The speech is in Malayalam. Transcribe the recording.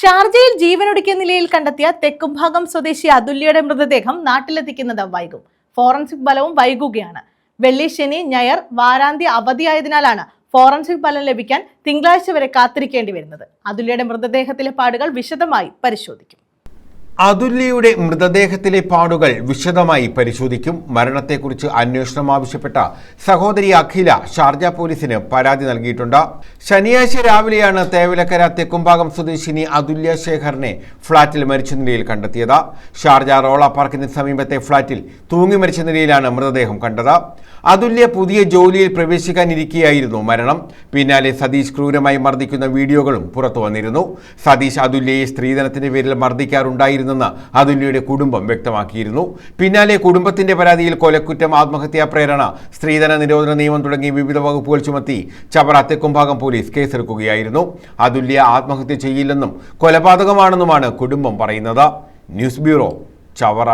ഷാർജയിൽ ജീവനൊടുക്കിയ നിലയിൽ കണ്ടെത്തിയ തെക്കുംഭാഗം സ്വദേശി അതുല്യയുടെ മൃതദേഹം നാട്ടിലെത്തിക്കുന്നത് വൈകും. ഫോറൻസിക് ഫലവും വൈകുകയാണ്. വെള്ളി ശനി ഞായർ വാരാന്ത്യ അവധിയായതിനാലാണ് ഫോറൻസിക് ഫലം ലഭിക്കാൻ തിങ്കളാഴ്ച വരെ കാത്തിരിക്കേണ്ടി വരുന്നത്. അതുല്യയുടെ മൃതദേഹത്തിലെ പാടുകൾ വിശദമായി പരിശോധിക്കും. അതുല്യയുടെ മൃതദേഹത്തിലെ പാടുകൾ വിശദമായി പരിശോധിക്കും. മരണത്തെക്കുറിച്ച് അന്വേഷണം ആവശ്യപ്പെട്ട സഹോദരി അഖില ഷാർജ പോലീസിന് പരാതി നൽകിയിട്ടുണ്ട്. ശനിയാഴ്ച രാവിലെയാണ് തേവലക്കര തെക്കുംഭാഗം സ്വദേശിനി അതുല്യ ശേഖറിനെ ഫ്ളാറ്റിൽ മരിച്ച നിലയിൽ കണ്ടെത്തിയത്. ഷാർജ റോള പാർക്കിന് സമീപത്തെ ഫ്ളാറ്റിൽ തൂങ്ങി മരിച്ച നിലയിലാണ് മൃതദേഹം കണ്ടത്. അതുല്യ പുതിയ ജോലിയിൽ പ്രവേശിക്കാനിരിക്കെയായിരുന്നു മരണം. പിന്നാലെ സതീഷ് ക്രൂരമായി മർദ്ദിക്കുന്ന വീഡിയോകളും പുറത്തു വന്നിരുന്നു. സതീഷ് അതുല്യയെ സ്ത്രീധനത്തിന്റെ പേരിൽ മർദ്ദിക്കാറുണ്ടായിരുന്നെന്ന് അതുല്യയുടെ കുടുംബം വ്യക്തമാക്കിയിരുന്നു. പിന്നാലെ കുടുംബത്തിന്റെ പരാതിയിൽ കൊലക്കുറ്റം ആത്മഹത്യാ പ്രേരണ സ്ത്രീധന നിരോധന നിയമം തുടങ്ങി വിവിധ വകുപ്പുകൾ ചുമത്തി ചവറ തെക്കുംഭാഗം പോലീസ് കേസെടുക്കുകയായിരുന്നു. അതുല്യ ആത്മഹത്യ ചെയ്യില്ലെന്നും കൊലപാതകമാണെന്നുമാണ് കുടുംബം പറയുന്നത്. News bureau Chavara.